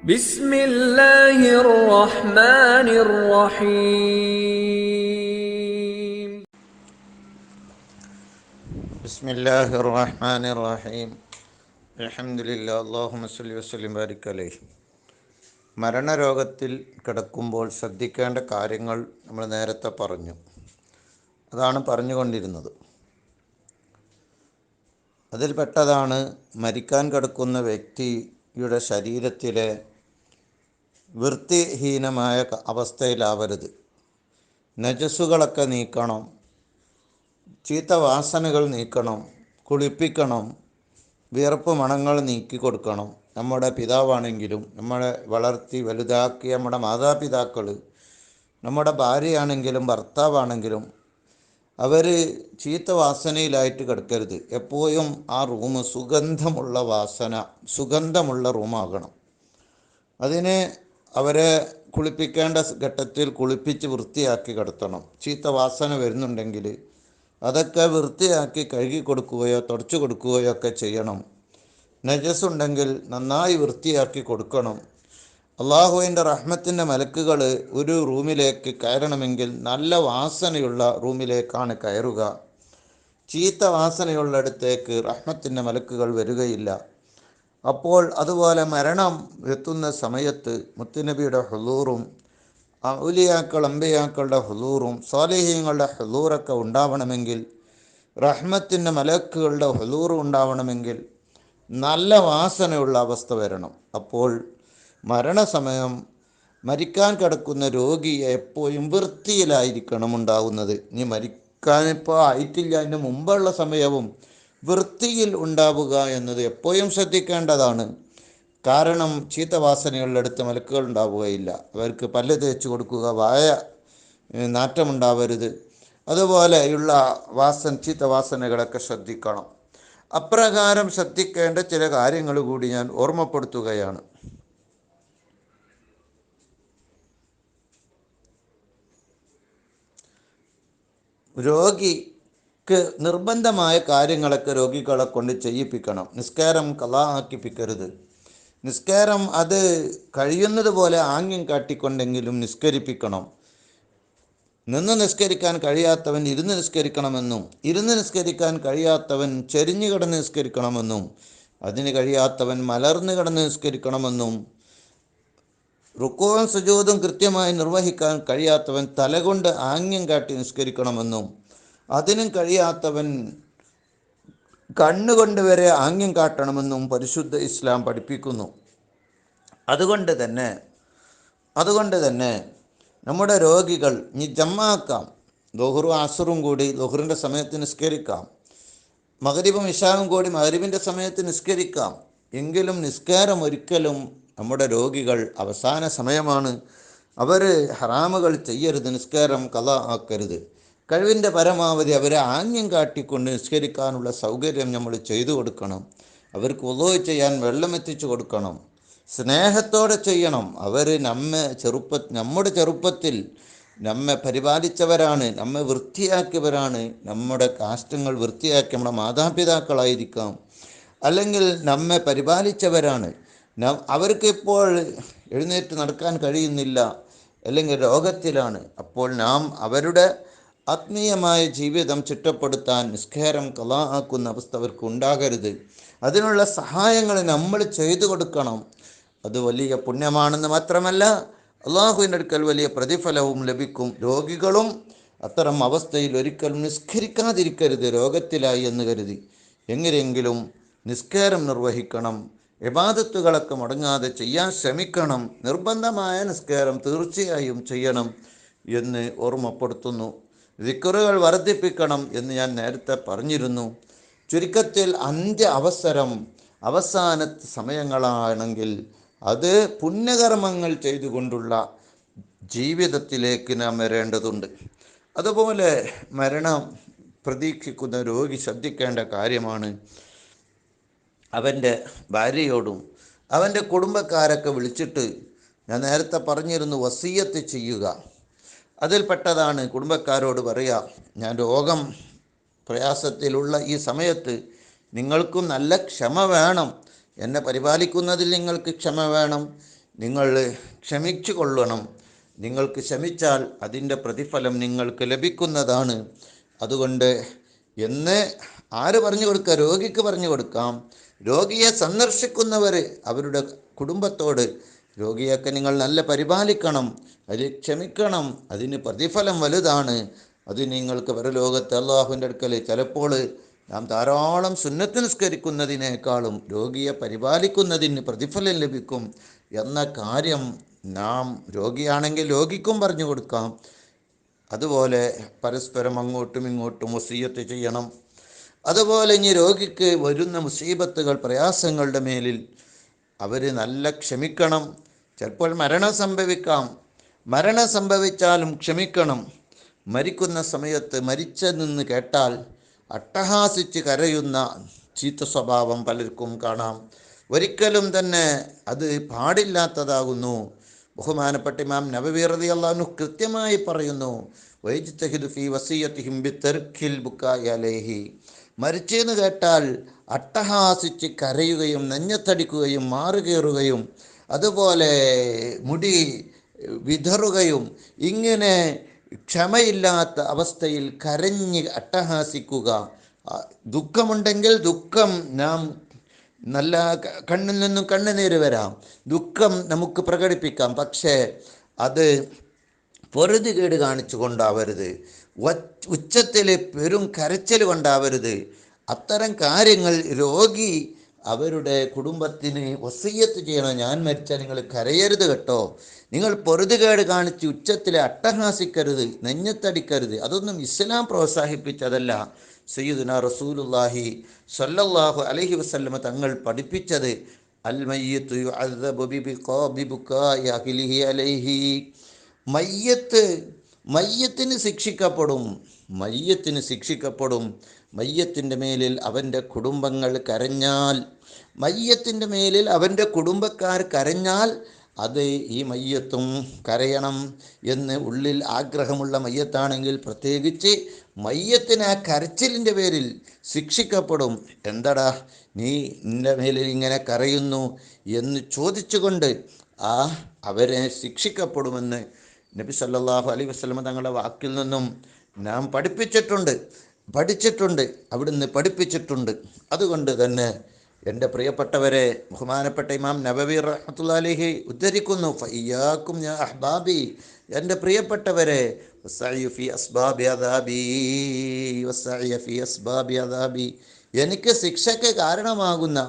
بسم الله الرحمن الرحيم بسم الله الرحمن الرحيم الحمد لله اللهم صل وسلم ബാരിക് അലൈഹി മരണരോഗത്തിൽ കിടക്കുമ്പോൾ ശ്രദ്ധിക്കേണ്ട കാര്യങ്ങൾ നമ്മൾ നേരത്തെ പറഞ്ഞു അതാണ് പറഞ്ഞുകൊണ്ടിരുന്നത് അതിൽപ്പെട്ടതാണ് മരിക്കാൻ കിടക്കുന്ന വ്യക്തിയുടെ ശരീരത്തിലെ വൃത്തിഹീനമായ അവസ്ഥയിലാവരുത്. നജസ്സുകളൊക്കെ നീക്കണം. ചീത്ത വാസനകൾ നീക്കണം. കുളിപ്പിക്കണം. വിയർപ്പ് മണങ്ങൾ നീക്കി കൊടുക്കണം നമ്മുടെ പിതാവാണെങ്കിലും നമ്മളെ വളർത്തി വലുതാക്കിയ നമ്മുടെ മാതാപിതാക്കൾ നമ്മുടെ ഭാര്യയാണെങ്കിലും ഭർത്താവാണെങ്കിലും അവർ ചീത്ത വാസനയിലായിട്ട് കിടക്കരുത്. എപ്പോഴും ആ റൂം സുഗന്ധമുള്ള വാസന സുഗന്ധമുള്ള റൂമാകണം. അതിന് അവരെ കുളിപ്പിക്കേണ്ട ഘട്ടത്തിൽ കുളിപ്പിച്ച് വൃത്തിയാക്കി കിടത്തണം. ചീത്ത വാസന വരുന്നുണ്ടെങ്കിൽ അതൊക്കെ വൃത്തിയാക്കി കഴുകി കൊടുക്കുകയോ തുടച്ചു കൊടുക്കുകയോ ഒക്കെ ചെയ്യണം. നജസ് ഉണ്ടെങ്കിൽ നന്നായി വൃത്തിയാക്കി കൊടുക്കണം. അള്ളാഹുവിന്റെ റഹ്മത്തിന്റെ മലക്കുകൾ ഒരു റൂമിലേക്ക് കയറണമെങ്കിൽ നല്ല വാസനയുള്ള റൂമിലേക്കാണ് കയറുക. ചീത്ത വാസനയുള്ളിടത്തേക്ക് റഹ്മത്തിന്റെ മലക്കുകൾ വരികയില്ല. അപ്പോൾ അതുപോലെ മരണം എത്തുന്ന സമയത്ത് മുത്തുനബിയുടെ ഹുലൂറും ഔലിയാക്കൾ അമ്പയാക്കളുടെ ഹുലൂറും സ്വാലിഹ്യങ്ങളുടെ ഹുലൂറൊക്കെ ഉണ്ടാവണമെങ്കിൽ റഹ്മത്തിന്റെ മലക്കുകളുടെ ഹുലൂറും ഉണ്ടാവണമെങ്കിൽ നല്ല വാസനയുള്ള അവസ്ഥ വരണം. അപ്പോൾ മരണസമയം മരിക്കാൻ കിടക്കുന്ന രോഗി എപ്പോഴും വൃത്തിയിലായിരിക്കണം ഉണ്ടാകുന്നത് ഇനി മരിക്കാനിപ്പോൾ ആയിട്ടില്ല. അതിന് മുമ്പുള്ള സമയവും വൃത്തിയിൽ ഉണ്ടാവുക എന്നത് എപ്പോഴും ശ്രദ്ധിക്കേണ്ടതാണ്. കാരണം ചീത്തവാസനകളുടെ അടുത്ത് മലക്കുകൾ ഉണ്ടാവുകയില്ല. അവർക്ക് പല്ല് തേച്ച് കൊടുക്കുക വായ നാറ്റമുണ്ടാവരുത്. അതുപോലെയുള്ള വാസന ചീത്തവാസനകളൊക്കെ ശ്രദ്ധിക്കണം. അപ്രകാരം ശ്രദ്ധിക്കേണ്ട ചില കാര്യങ്ങൾ കൂടി ഞാൻ ഓർമ്മപ്പെടുത്തുകയാണ്. രോഗിക്ക് നിർബന്ധമായ കാര്യങ്ങളൊക്കെ രോഗികളെ കൊണ്ട് ചെയ്യിപ്പിക്കണം. നിസ്കാരം കലാ ആക്കിപ്പിക്കരുത് നിസ്കാരം അത് കഴിയുന്നത് പോലെ ആംഗ്യം കാട്ടിക്കൊണ്ടെങ്കിലും നിസ്കരിപ്പിക്കണം. നിന്ന് നിസ്കരിക്കാൻ കഴിയാത്തവൻ ഇരുന്ന് നിസ്കരിക്കണമെന്നും ഇരുന്ന് നിസ്കരിക്കാൻ കഴിയാത്തവൻ ചെരിഞ്ഞു കിടന്ന് നിസ്കരിക്കണമെന്നും അതിന് കഴിയാത്തവൻ മലർന്നു കിടന്ന് നിസ്കരിക്കണമെന്നും റുക്കോവും സുജൂതും കൃത്യമായി നിർവഹിക്കാൻ കഴിയാത്തവൻ തലകൊണ്ട് ആംഗ്യം കാട്ടി നിസ്കരിക്കണമെന്നും അതിനും കഴിയാത്തവൻ കണ്ണുകൊണ്ട് വരെ ആംഗ്യം കാട്ടണമെന്നും പരിശുദ്ധ ഇസ്ലാം പഠിപ്പിക്കുന്നു. അതുകൊണ്ട് തന്നെ അതുകൊണ്ട് തന്നെ നമ്മുടെ രോഗികൾ ഇനി ജമ്മാക്കാം. ലൊഹറും ആസുറും കൂടി ലൊഹറിന്റെ സമയത്ത് നിസ്കരിക്കാം. മകരീപും ഇഷാവും കൂടി മകരീപിന്റെ സമയത്ത് നിസ്കരിക്കാം. എങ്കിലും നിസ്കാരം ഒരിക്കലും നമ്മുടെ രോഗികൾ അവസാന സമയമാണ്. അവർ ഹറാമുകൾ ചെയ്യരുത് നിസ്കാരം കഥ ആക്കരുത്. കഴിവിന്റെ പരമാവധി അവരെ ആംഗ്യം കാട്ടിക്കൊണ്ട് നിസ്കരിക്കാനുള്ള സൗകര്യം നമ്മൾ ചെയ്തു കൊടുക്കണം. അവർക്ക് ഉദവ് ചെയ്യാൻ വെള്ളം എത്തിച്ചു കൊടുക്കണം. സ്നേഹത്തോടെ ചെയ്യണം. അവർ നമ്മെ ചെറുപ്പ നമ്മുടെ ചെറുപ്പത്തിൽ നമ്മെ പരിപാലിച്ചവരാണ് നമ്മെ വൃത്തിയാക്കിയവരാണ്. നമ്മുടെ കാഷ്ടങ്ങൾ വൃത്തിയാക്കി നമ്മുടെ മാതാപിതാക്കളായിരിക്കാം. അല്ലെങ്കിൽ നമ്മെ പരിപാലിച്ചവരാണ്. അവർക്കിപ്പോൾ എഴുന്നേറ്റ് നടക്കാൻ കഴിയുന്നില്ല. അല്ലെങ്കിൽ രോഗത്തിലാണ്. അപ്പോൾ നാം അവരുടെ ആത്മീയമായ ജീവിതം ചിട്ടപ്പെടുത്താൻ നിസ്കാരം കലാ ആക്കുന്ന അവസ്ഥ അവർക്ക് ഉണ്ടാകരുത് അതിനുള്ള സഹായങ്ങൾ നമ്മൾ ചെയ്തു കൊടുക്കണം. അത് വലിയ പുണ്യമാണെന്ന് മാത്രമല്ല അള്ളാഹുവിന്റെ അടുക്കൽ വലിയ പ്രതിഫലവും ലഭിക്കും. രോഗികളും അത്തരം അവസ്ഥയിൽ ഒരിക്കലും നിസ്കരിക്കാതിരിക്കരുത് രോഗത്തിലായി എന്ന് കരുതി. എങ്ങനെയെങ്കിലും നിസ്കാരം നിർവഹിക്കണം. വിവാദത്തുകളൊക്കെ മുടങ്ങാതെ ചെയ്യാൻ ശ്രമിക്കണം. നിർബന്ധമായ നിസ്കാരം തീർച്ചയായും ചെയ്യണം എന്ന് ഓർമ്മപ്പെടുത്തുന്നു. ദിക്കറുകൾ വർദ്ധിപ്പിക്കണം എന്ന് ഞാൻ നേരത്തെ പറഞ്ഞിരുന്നു. ചുരുക്കത്തിൽ അന്ത്യ അവസരം അവസാന സമയങ്ങളാണെങ്കിൽ അത് പുണ്യകർമ്മങ്ങൾ ചെയ്തുകൊണ്ടുള്ള ജീവിതത്തിലേക്ക് നാം വരേണ്ടതുണ്ട്. അതുപോലെ മരണം പ്രതീക്ഷിക്കുന്ന രോഗി ശ്രദ്ധിക്കേണ്ട കാര്യമാണ്. അവന്റെ ഭാര്യയോടും അവന്റെ കുടുംബക്കാരൊക്കെ വിളിച്ചിട്ട് ഞാൻ നേരത്തെ പറഞ്ഞിരുന്നു വസീയത്ത് ചെയ്യുക. അതിൽപ്പെട്ടതാണ് കുടുംബക്കാരോട് പറയുക ഞാൻ രോഗം പ്രയാസത്തിലുള്ള ഈ സമയത്ത് നിങ്ങൾക്കും നല്ല ക്ഷമ വേണം. എന്നെ പരിപാലിക്കുന്നതിൽ നിങ്ങൾക്ക് ക്ഷമ വേണം. നിങ്ങൾ ക്ഷമിച്ചു കൊള്ളണം. നിങ്ങൾക്ക് ക്ഷമിച്ചാൽ അതിന്റെ പ്രതിഫലം നിങ്ങൾക്ക് ലഭിക്കുന്നതാണ്. അതുകൊണ്ട് എന്ന് ആര് പറഞ്ഞു കൊടുക്കുക രോഗിക്ക് പറഞ്ഞു കൊടുക്കാം. രോഗിയെ സന്ദർശിക്കുന്നവർ അവരുടെ കുടുംബത്തോട് രോഗിയൊക്കെ നിങ്ങൾ നല്ല പരിപാലിക്കണം. അതിൽ ക്ഷമിക്കണം അതിന് പ്രതിഫലം വലുതാണ്. അത് നിങ്ങൾക്ക് പരലോകത്ത് അള്ളാഹുവിന്റെ അടുക്കൽ ചിലപ്പോൾ നാം ധാരാളം സുന്നത്ത് നിസ്കരിക്കുന്നതിനേക്കാളും രോഗിയെ പരിപാലിക്കുന്നതിന് പ്രതിഫലം ലഭിക്കും എന്ന കാര്യം നാം രോഗിയാണെങ്കിൽ രോഗിക്കും പറഞ്ഞു കൊടുക്കാം. അതുപോലെ പരസ്പരം അങ്ങോട്ടും ഇങ്ങോട്ടും മുസീയത്ത് ചെയ്യണം. അതുപോലെ ഇനി രോഗിക്ക് വരുന്ന മുസീബത്തുകൾ പ്രയാസങ്ങളുടെ മേലിൽ അവർ നല്ല ക്ഷമിക്കണം. ചിലപ്പോൾ മരണം സംഭവിക്കാം. മരണം സംഭവിച്ചാലും ക്ഷമിക്കണം. മരിക്കുന്ന സമയത്ത് മരിച്ചതെന്ന് കേട്ടാൽ അട്ടഹാസിച്ച് കരയുന്ന ചീത്ത സ്വഭാവം പലർക്കും കാണാം. ഒരിക്കലും തന്നെ അത് പാടില്ലാത്തതാകുന്നു. ബഹുമാനപ്പെട്ട ഇമാം നബവീറതി അള്ളാഹു കൃത്യമായി പറയുന്നു വൈജിത്തഹിദ് മരിച്ചെന്ന് കേട്ടാൽ അട്ടഹാസിച്ച് കരയുകയും നെഞ്ഞത്തടിക്കുകയും മാറുകയറുകയും അതുപോലെ മുടി വിതറുകയും ഇങ്ങനെ ക്ഷമയില്ലാത്ത അവസ്ഥയിൽ കരഞ്ഞ് അട്ടഹാസിക്കുക. ദുഃഖമുണ്ടെങ്കിൽ ദുഃഖം നാം നല്ല കണ്ണിൽ നിന്നും കണ്ണുനീര് വരാം. ദുഃഖം നമുക്ക് പ്രകടിപ്പിക്കാം. പക്ഷേ അത് പൊറുതികേട് കാണിച്ചു കൊണ്ടാവരുത്. ഉച്ചത്തിൽ പെരും കരച്ചിൽ കൊണ്ടാവരുത്. അത്തരം കാര്യങ്ങൾ രോഗി അവരുടെ കുടുംബത്തിന് വസീയത്ത് ചെയ്യണം. ഞാൻ മരിച്ചാൽ നിങ്ങൾ കരയരുത് കേട്ടോ. നിങ്ങൾ പൊറുതുകേട് കാണിച്ച് ഉച്ചത്തിൽ അട്ടഹാസിക്കരുത് നെഞ്ഞത്തടിക്കരുത്. അതൊന്നും ഇസ്ലാം പ്രോത്സാഹിപ്പിച്ചതല്ല. സയ്യിദുന റസൂലുല്ലാഹി സല്ലല്ലാഹു അലഹി വസ്ല്ലമ തങ്ങൾ പഠിപ്പിച്ചത് മയ്യത്ത് മയ്യത്തിന് ശിക്ഷിക്കപ്പെടും മയ്യത്തിന് ശിക്ഷിക്കപ്പെടും. മയ്യത്തിന്റെ മേലിൽ അവന്റെ കുടുംബങ്ങൾ കരഞ്ഞാൽ മയ്യത്തിന്റെ മേലിൽ അവന്റെ കുടുംബക്കാർ കരഞ്ഞാൽ അത് ഈ മയ്യത്തും കരയണം എന്ന് ഉള്ളിൽ ആഗ്രഹമുള്ള മയ്യത്താണെങ്കിൽ പ്രത്യേകിച്ച് മയ്യത്തിന് ആ കരച്ചിലിന്റെ പേരിൽ ശിക്ഷിക്കപ്പെടും. എന്തടാ നീ നിന്റെ മേലിൽ ഇങ്ങനെ കരയുന്നു? എന്ന് ചോദിച്ചുകൊണ്ട് ആ അവരെ ശിക്ഷിക്കപ്പെടുമെന്ന് നബി സല്ലാഹു അലൈ വസ്ലമ തങ്ങളുടെ വാക്കിൽ നിന്നും നാം പഠിപ്പിച്ചിട്ടുണ്ട്. പഠിച്ചിട്ടുണ്ട് അവിടുന്ന് പഠിപ്പിച്ചിട്ടുണ്ട്. അതുകൊണ്ട് തന്നെ എന്റെ പ്രിയപ്പെട്ടവരെ ബഹുമാനപ്പെട്ട ഇമാം നബവി റഹ്മത്തുള്ളാഹി അലൈഹി ഉദ്ധരിക്കുന്നു ഫയ്യാക്കും ഞാൻ അഹ്ബാബി. എന്റെ പ്രിയപ്പെട്ടവരെ എനിക്ക് ശിക്ഷയ്ക്ക് കാരണമാകുന്ന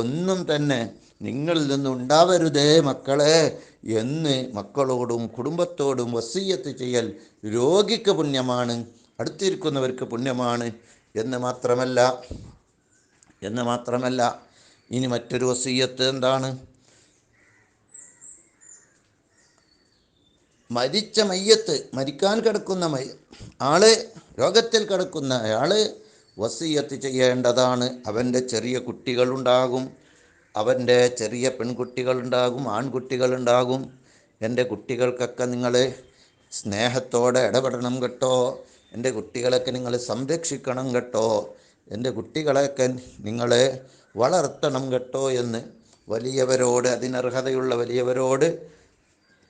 ഒന്നും തന്നെ നിങ്ങളിൽ നിന്നുണ്ടാവരുതേ മക്കളെ എന്ന് മക്കളോടും കുടുംബത്തോടും വസീയത്ത് ചെയ്യൽ രോഗിക്ക് പുണ്യമാണ്. അടുത്തിരിക്കുന്നവർക്ക് പുണ്യമാണ് എന്ന് മാത്രമല്ല എന്ന് മാത്രമല്ല ഇനി മറ്റൊരു വസീയത്ത് എന്താണ്? മരിച്ച മയ്യത്ത് മരിക്കാൻ കിടക്കുന്ന മയ ആൾ രോഗത്തിൽ കിടക്കുന്ന അയാൾ വസീയത്ത് ചെയ്യേണ്ടതാണ്. അവന്റെ ചെറിയ കുട്ടികളുണ്ടാകും അവന്റെ ചെറിയ പെൺകുട്ടികളുണ്ടാകും ആൺകുട്ടികളുണ്ടാകും. എന്റെ കുട്ടികൾക്കൊക്കെ നിങ്ങൾ സ്നേഹത്തോടെ ഇടപെടണം കേട്ടോ. എന്റെ കുട്ടികളൊക്കെ നിങ്ങൾ സംരക്ഷിക്കണം കേട്ടോ. എന്റെ കുട്ടികളെയൊക്കെ നിങ്ങൾ വളർത്തണം കേട്ടോ എന്ന് വലിയവരോട് അതിനർഹതയുള്ള വലിയവരോട്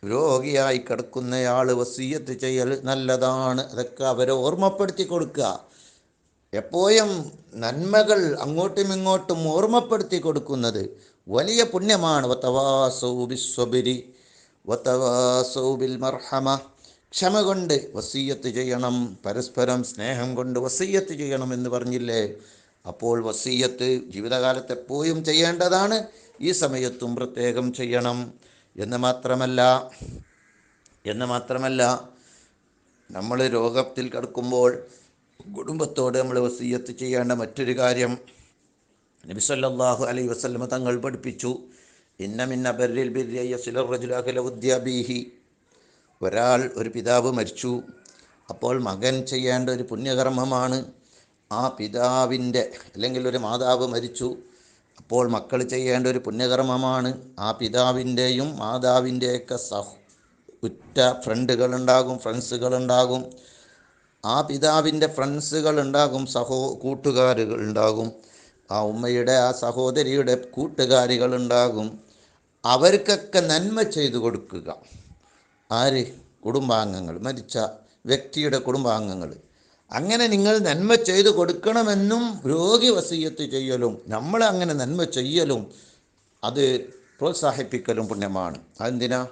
രോഗിയായി കിടക്കുന്നയാൾ വസീയത്ത് ചെയ്യൽ നല്ലതാണ്. അതൊക്കെ അവരെ ഓർമ്മപ്പെടുത്തി കൊടുക്കുക. എപ്പോഴും നന്മകൾ അങ്ങോട്ടും ഇങ്ങോട്ടും ഓർമ്മപ്പെടുത്തി കൊടുക്കുന്നത് വലിയ പുണ്യമാണ്. വത്തവാസൗ ബിസ്വബിരി വത്തവാസൗ ബിൽ മർഹമ ക്ഷമ കൊണ്ട് വസീയത്ത് ചെയ്യണം പരസ്പരം സ്നേഹം കൊണ്ട് വസീയത്ത് ചെയ്യണം എന്ന് പറഞ്ഞില്ലേ? അപ്പോൾ വസീയത്ത് ജീവിതകാലത്ത് എപ്പോഴും ചെയ്യേണ്ടതാണ് ഈ സമയത്തും പ്രത്യേകം ചെയ്യണം. എന്ന് മാത്രമല്ല എന്ന് മാത്രമല്ല നമ്മൾ രോഗത്തിൽ കിടക്കുമ്പോൾ കുടുംബത്തോട് നമ്മൾ വസീയത്ത് ചെയ്യേണ്ട മറ്റൊരു കാര്യം നബി സല്ലല്ലാഹു അലൈഹി വസല്ലമ തങ്ങൾ പഠിപ്പിച്ചു ഇന്ന മിന്ന ബർരിൽ ബിർരി യസിലർ റജുല അഖല ഉദ്യാബീഹി ഒരാൾ ഒരു പിതാവ് മരിച്ചു. അപ്പോൾ മകൻ ചെയ്യേണ്ട ഒരു പുണ്യകർമ്മമാണ് ആ പിതാവിന്റെ അല്ലെങ്കിൽ ഒരു മാതാവ് മരിച്ചു. അപ്പോൾ മക്കൾ ചെയ്യേണ്ട ഒരു പുണ്യകർമ്മമാണ് ആ പിതാവിന്റെയും മാതാവിന്റെയൊക്കെ സഹ ഉറ്റ ഫ്രണ്ടുകളുണ്ടാകും ഫ്രണ്ട്സുകളുണ്ടാകും. ആ പിതാവിന്റെ ഫ്രണ്ട്സുകൾ ഉണ്ടാകും സഹോ കൂട്ടുകാരുകൾ ഉണ്ടാകും ആ ഉമ്മയുടെ ആ സഹോദരിയുടെ കൂട്ടുകാരികൾ ഉണ്ടാകും അവർക്കൊക്കെ നന്മ ചെയ്തു കൊടുക്കുക. ആര്? കുടുംബാംഗങ്ങൾ. മരിച്ച വ്യക്തിയുടെ കുടുംബാംഗങ്ങൾ. അങ്ങനെ നിങ്ങൾ നന്മ ചെയ്തു കൊടുക്കണമെന്നും രോഗി വസീയത്ത് ചെയ്യലും നമ്മൾ അങ്ങനെ നന്മ ചെയ്യലും അത് പ്രോത്സാഹിപ്പിക്കലും പുണ്യമാണ്. അതെന്തിനാ?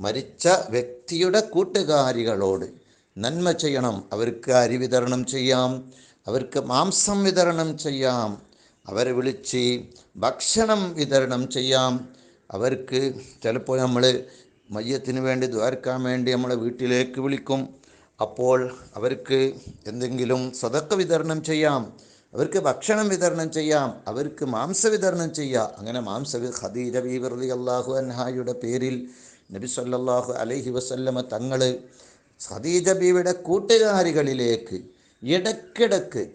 മരിച്ച വ്യക്തിയുടെ കൂട്ടുകാരികളോട് നന്മ ചെയ്യണം. അവർക്ക് അരി വിതരണം ചെയ്യാം. അവർക്ക് മാംസം വിതരണം ചെയ്യാം. അവരെ വിളിച്ച് ഭക്ഷണം വിതരണം ചെയ്യാം. അവർക്ക് ചിലപ്പോൾ നമ്മൾ മയ്യത്തിന് വേണ്ടി ദ്വാരക്കാൻ വേണ്ടി നമ്മളെ വീട്ടിലേക്ക് വിളിക്കും. അപ്പോൾ അവർക്ക് എന്തെങ്കിലും സ്വതക്ക വിതരണം ചെയ്യാം. അവർക്ക് ഭക്ഷണം വിതരണം ചെയ്യാം. അവർക്ക് മാംസ വിതരണം ചെയ്യാം. അങ്ങനെ മാംസ ഖദീജ ബീവർലി അള്ളാഹു അൻഹായുടെ പേരിൽ നബി സല്ലാഹു അലൈഹി വസല്ലമ തങ്ങൾ ഖദീജ ബീവിയുടെ കൂട്ടുകാരികളിലേക്ക് ഇടക്കിടക്ക്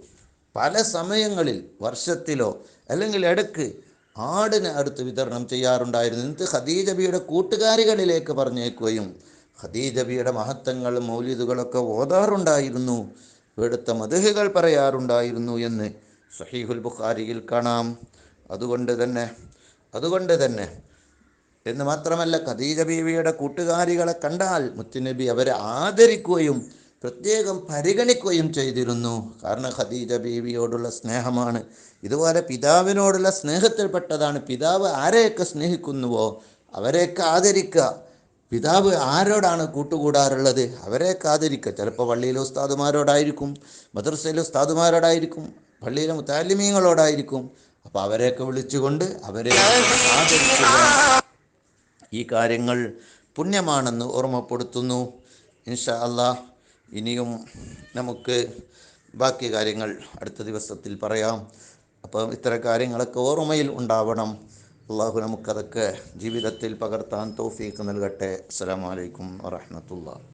പല സമയങ്ങളിൽ വർഷത്തിലോ അല്ലെങ്കിൽ ഇടയ്ക്ക് ആടിന് അടുത്ത് വിതരണം ചെയ്യാറുണ്ടായിരുന്നു. എന്നിട്ട് ഖദീജ ബിയുടെ കൂട്ടുകാരികളിലേക്ക് പറഞ്ഞേക്കുകയും ഖദീജ ബിയുടെ മഹത്വങ്ങൾ മൗലിദുകളൊക്കെ ഓതാറുണ്ടായിരുന്നു. ഇവിടുത്തെ മധുഹികൾ പറയാറുണ്ടായിരുന്നു എന്ന് സഹീഹുൽ ബുഖാരിയിൽ കാണാം. അതുകൊണ്ട് തന്നെ അതുകൊണ്ട് തന്നെ. എന്ന് മാത്രമല്ല ഖദീജ ബീവിയുടെ കൂട്ടുകാരികളെ കണ്ടാൽ മുത്തുനബി അവരെ ആദരിക്കുകയും പ്രത്യേകം പരിഗണിക്കുകയും ചെയ്തിരുന്നു. കാരണം ഖദീജ ബീവിയോടുള്ള സ്നേഹമാണ്. ഇതുപോലെ പിതാവിനോടുള്ള സ്നേഹത്തിൽപ്പെട്ടതാണ്. പിതാവ് ആരെയൊക്കെ സ്നേഹിക്കുന്നുവോ അവരെയൊക്കെ ആദരിക്കുക. പിതാവ് ആരോടാണ് കൂട്ടുകൂടാറുള്ളത്? അവരെയൊക്കെ ആദരിക്കുക. ചിലപ്പോൾ പള്ളിയിലെ ഉസ്താദുമാരോടായിരിക്കും മദ്രസയിലെ ഉസ്താദുമാരോടായിരിക്കും പള്ളിയിലെ മുത്താലിമീങ്ങളോടായിരിക്കും. അപ്പോൾ അവരെയൊക്കെ വിളിച്ചുകൊണ്ട് അവരെ ആദരിക്കുക. ഈ കാര്യങ്ങൾ പുണ്യമാണെന്ന് ഓർമ്മപ്പെടുത്തുന്നു. ഇൻഷാ അല്ലാ ഇനിയും നമുക്ക് ബാക്കി കാര്യങ്ങൾ അടുത്ത ദിവസത്തിൽ പറയാം. അപ്പം ഇത്തരം കാര്യങ്ങളൊക്കെ ഓർമ്മയിൽ ഉണ്ടാവണം. അള്ളാഹു നമുക്കതൊക്കെ ജീവിതത്തിൽ പകർത്താൻ തോഫീക്ക് നൽകട്ടെ. അസ്സാം വലൈക്കും വറഹ്മത്തുള്ളാഹി.